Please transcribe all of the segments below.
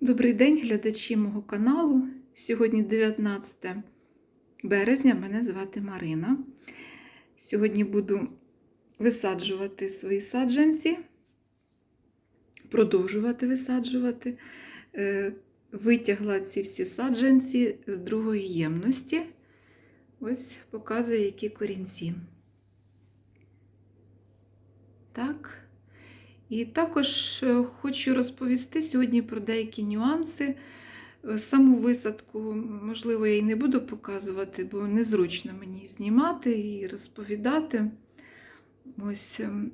Добрий день, глядачі мого каналу. Сьогодні 19 березня, мене звати Марина. Сьогодні буду висаджувати свої саджанці, продовжувати висаджувати. Е, Витягла ці всі саджанці з другої ємності. Ось показую, які корінці. Так. І також е, хочу розповісти сьогодні про деякі нюанси. Е, Саму висадку, можливо, я і не буду показувати, бо незручно мені знімати і розповідати. Ось ем,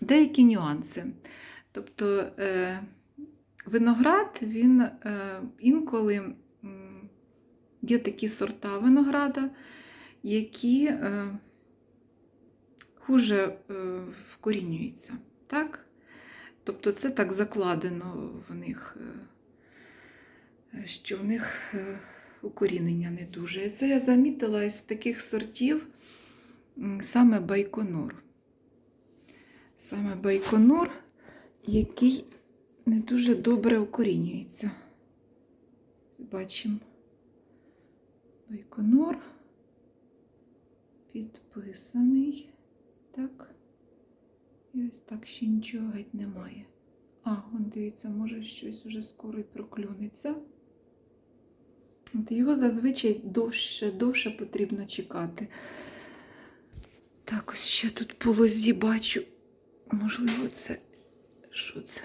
деякі нюанси. Тобто е, виноград, він е, інколи є такі сорта винограда, які е, хуже вкорінюються. Так? Тобто це так закладено в них, е, що в них е, укорінення не дуже. І це я замітила із таких сортів саме байконур. Саме байконур, який не дуже добре укорінюється. Бачимо байконур підписаний. Так. І ось так ще нічого геть немає. А, он дивіться, може щось уже скоро й проклюнеться. От його зазвичай довше, довше потрібно чекати. Так, ось ще тут по лозі бачу. Можливо, це. Що це?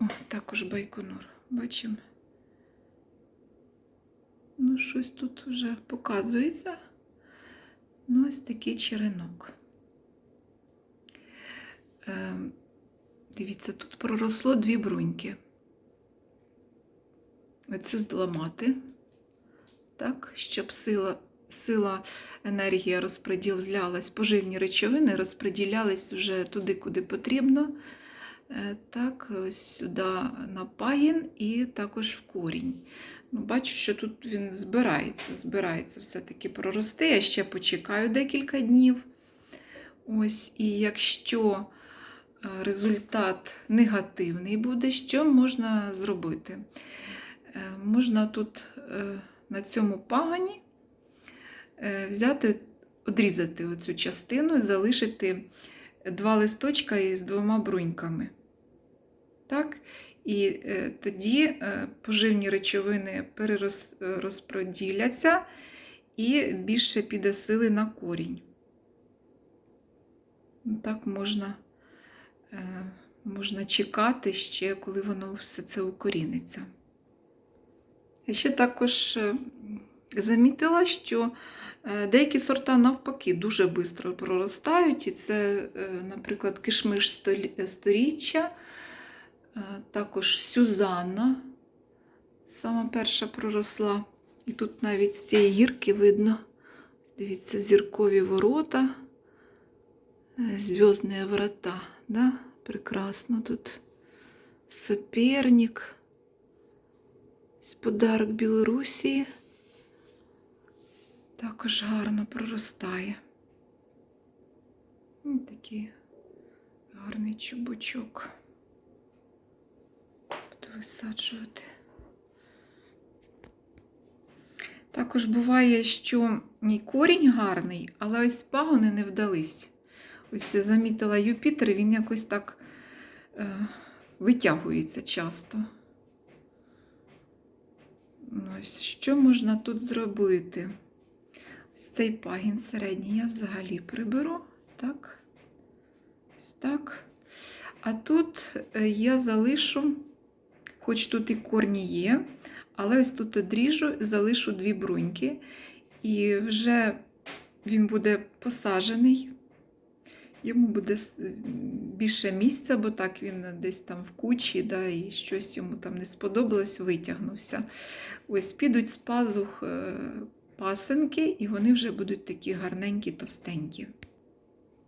О, також байконур. Бачимо. Ну, щось тут вже показується. Ну, ось такий черенок. Е, Дивіться, тут проросло дві бруньки. Оцю зламати, так, щоб сила, сила енергія розподілялась, поживні речовини розподілялись вже туди, куди потрібно. Е, Так, ось сюди на пагін і також в корінь. Ну, Бачу, що тут він збирається, збирається все-таки прорости. Я ще почекаю декілька днів. Ось, і якщо результат негативний буде, що можна зробити? Е, Можна тут е, на цьому пагані е, взяти, одрізати оцю частину і залишити два листочка із двома бруньками. Так? І е, тоді е, поживні речовини перерозподіляться і більше піде сили на корінь. Так можна, е, можна чекати ще, коли воно все це укоріниться. Я ще також е, замітила, що е, деякі сорта навпаки дуже швидко проростають, і це, е, наприклад, кишмиш сторіччя. Е, Також Сюзанна, сама перша проросла. І тут навіть з цієї гірки видно, дивіться, зіркові ворота, е, зв'язні ворота. Да? Прекрасно тут соперник, подарок Білорусі. Також гарно проростає. Такий гарний чубочок буду висаджувати. Також буває, що корінь гарний, але ось пагони не вдались. Ось замітила Юпітер, він якось так е, витягується часто. Ну, Ось, що можна тут зробити? Ось цей пагін середній я взагалі приберу. Так. Ось так. А тут е, я залишу хоч тут і корні є, але ось тут одріжу, залишу дві бруньки, і вже він буде посаджений. Йому буде більше місця, бо так він десь там в кучі, да, і щось йому там не сподобалось, витягнувся. Ось підуть з пазух е, пасенки, і вони вже будуть такі гарненькі, товстенькі.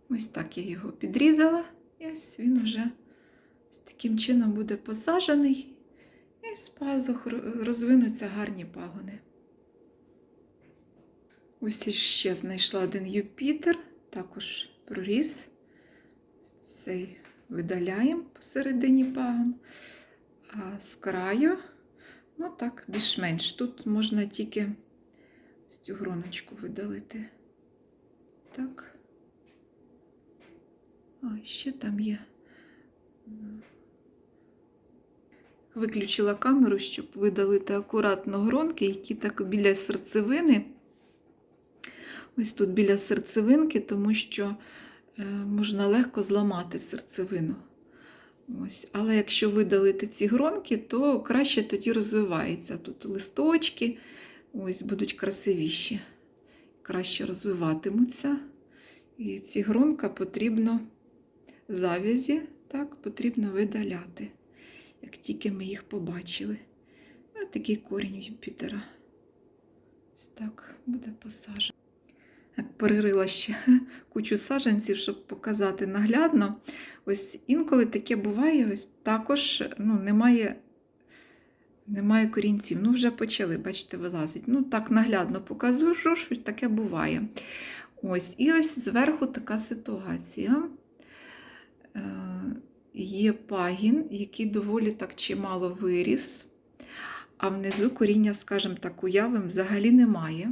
Ось так я його підрізала, і ось він вже таким чином буде посаджений. І з пазух розвинуться гарні пагони. Ось ще знайшла один Юпітер, також проріс. Цей видаляємо посередині пагон. А з краю. Ну так, більш-менш. Тут можна тільки цю гроночку видалити. Так. А, ще там є. Виключила камеру, щоб видалити акуратно гронки, які так біля серцевини. Ось тут біля серцевинки, тому що е, можна легко зламати серцевину. Ось. Але якщо видалити ці гронки, то краще тоді розвивається. Тут листочки ось, будуть красивіші, краще розвиватимуться. І ці гронка потрібно завязі, так, потрібно видаляти, як тільки ми їх побачили. Ось такий корінь Юпітера. Ось так буде посаджено. Перерила ще кучу саджанців, щоб показати наглядно. Ось інколи таке буває, ось також ну, немає, немає корінців. Ну, вже почали, бачите, вилазить. Ну, так наглядно показую, що таке буває. Ось, і ось зверху така ситуація. Е, Є пагін, який доволі так чимало виріс, а внизу коріння, скажімо так, уявим взагалі немає.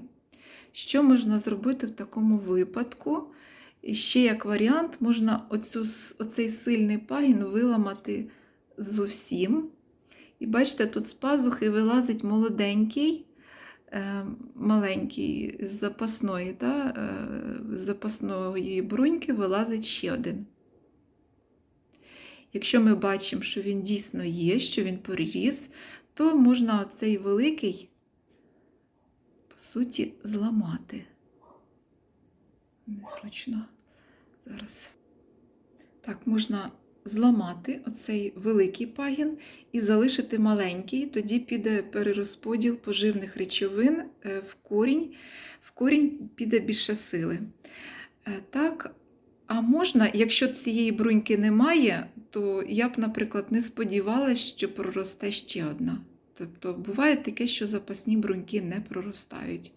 Що можна зробити в такому випадку? І ще як варіант, можна оцю, оцей сильний пагін виламати зовсім. І бачите, тут з пазухи вилазить молоденький, е, маленький з запасної, та, е, з запасної бруньки вилазить ще один. Якщо ми бачимо, що він дійсно є, що він переріс, то можна цей великий, суті, зламати. Незручно. Зараз. Так, можна зламати оцей великий пагін і залишити маленький, тоді піде перерозподіл поживних речовин е, в корінь, в корінь піде більше сили. Е, Так, а можна, якщо цієї бруньки немає, то я б, наприклад, не сподівалася, що проросте ще одна. Тобто буває таке, що запасні бруньки не проростають.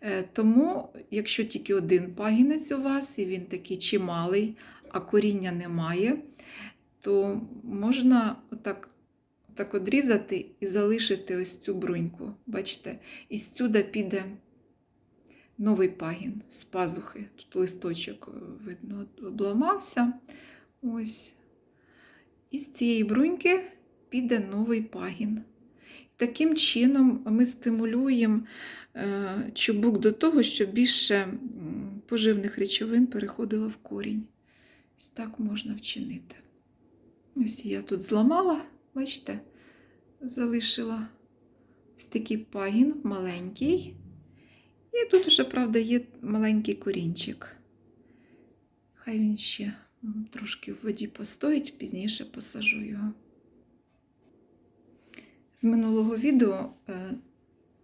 Е, Тому, якщо тільки один пагінець у вас, і він такий чималий, а коріння немає, то можна отак, так одрізати і залишити ось цю бруньку. Бачите, і сюди піде новий пагін з пазухи. Тут листочок, е, видно, обламався. Ось. І з цієї бруньки піде новий пагін. Таким чином ми стимулюємо е, чубук до того, щоб більше поживних речовин переходило в корінь. Ось так можна вчинити. Ось я тут зламала, бачите, залишила ось такий пагін маленький. І тут вже, правда, є маленький корінчик. Хай він ще трошки в воді постоїть, пізніше посажу його. З минулого відео е,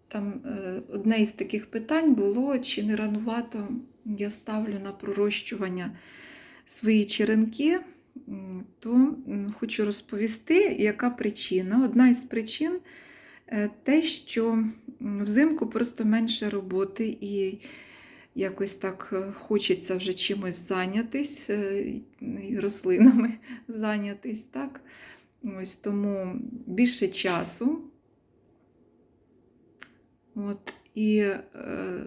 там е, одне із таких питань було, чи не ранувато я ставлю на пророщування свої черенки, то хочу розповісти, яка причина. Одна із причин е, те, що взимку просто менше роботи і якось так хочеться вже чимось зайнятись, рослинами зайнятись. так. Ось тому більше часу. От, і е,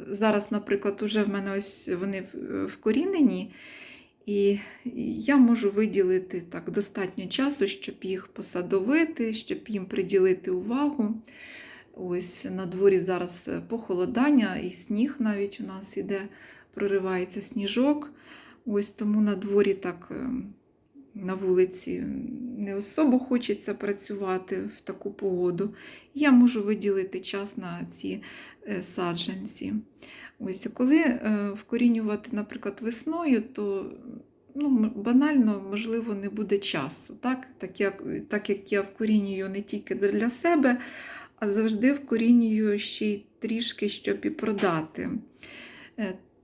зараз, наприклад, уже в мене ось вони вкорінені, і я можу виділити так достатньо часу, щоб їх посадовити, щоб їм приділити увагу. Ось на дворі зараз е, похолодання, і сніг навіть у нас іде, проривається сніжок. Ось тому на дворі так е, на вулиці не особо хочеться працювати в таку погоду. Я можу виділити час на ці е, саджанці. Ось, коли е, вкорінювати, наприклад, весною, то ну, банально, можливо, не буде часу. Так, так, як, так як я вкорінюю не тільки для себе, а завжди вкорінюю ще й трішки, щоб і продати.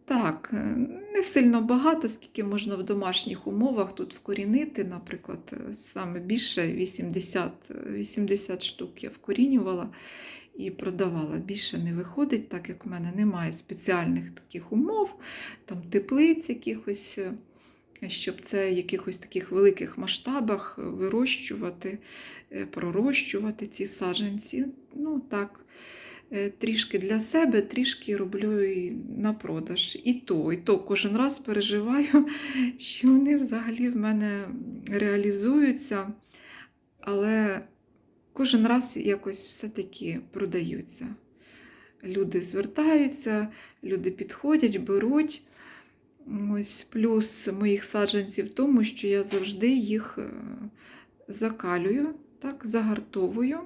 Е, Так, е, не сильно багато, скільки можна в домашніх умовах тут вкорінити. Наприклад, е, саме більше 80, е, 80 штук я вкорінювала і продавала. Більше не виходить, так як в мене немає спеціальних таких умов, там теплиць якихось. е, щоб це в якихось таких великих масштабах вирощувати, е, пророщувати ці саджанці. Ну так, е, трішки для себе, трішки роблю і на продаж. І то, і то кожен раз переживаю, що вони взагалі в мене реалізуються, але кожен раз якось все-таки продаються. Люди звертаються, люди підходять, беруть. Ось плюс моїх саджанців в тому, що я завжди їх е, закалюю, так, загартовую.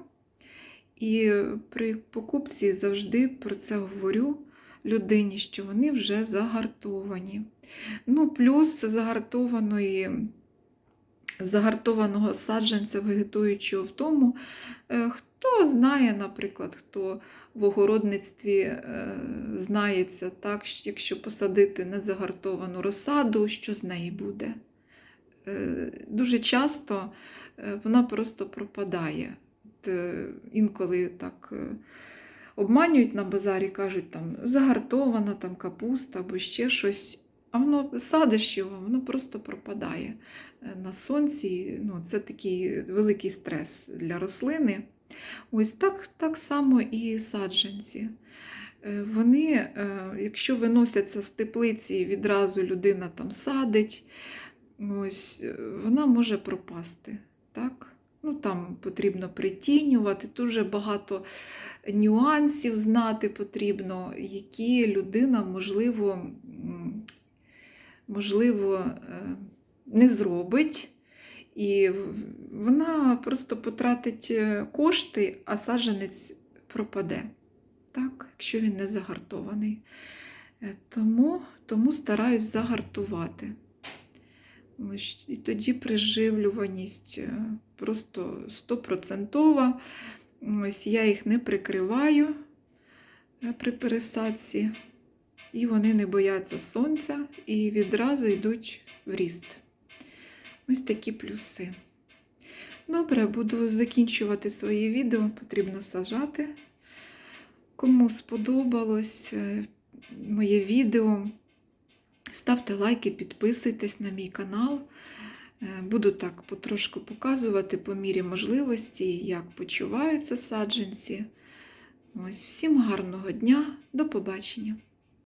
І при покупці завжди про це говорю людині, що вони вже загартовані. Ну, плюс загартованої, загартованого саджанця вегетуючого в тому, е, хто знає, наприклад, хто в огородництві е, знається, так, якщо посадити незагартовану розсаду, що з неї буде. Е, Дуже часто вона просто пропадає. Е, Інколи так е, обманюють на базарі, кажуть, там загартована там капуста або ще щось. А воно садиш його, воно просто пропадає е, на сонці. Ну, це такий великий стрес для рослини. Ось так, так само і саджанці. Вони, якщо виносяться з теплиці, і відразу людина там садить, ось, вона може пропасти. Так? Ну, там потрібно притінювати, дуже багато нюансів знати потрібно, які людина, можливо, можливо, е, не зробить. І вона просто потратить е, кошти, а саджанець пропаде, так, якщо він не загартований. Е, Тому, тому стараюсь загартувати. І тоді приживлюваність е, просто стопроцентова. Ось я їх не прикриваю е, при пересадці, і вони не бояться сонця і відразу йдуть в ріст. Ось такі плюси. Добре, буду закінчувати своє відео, потрібно сажати. Кому сподобалось е, моє відео, ставте лайки, підписуйтесь на мій канал. Е, Буду так потрошку показувати по мірі можливості, як почуваються саджанці. Ось, всім гарного дня, до побачення!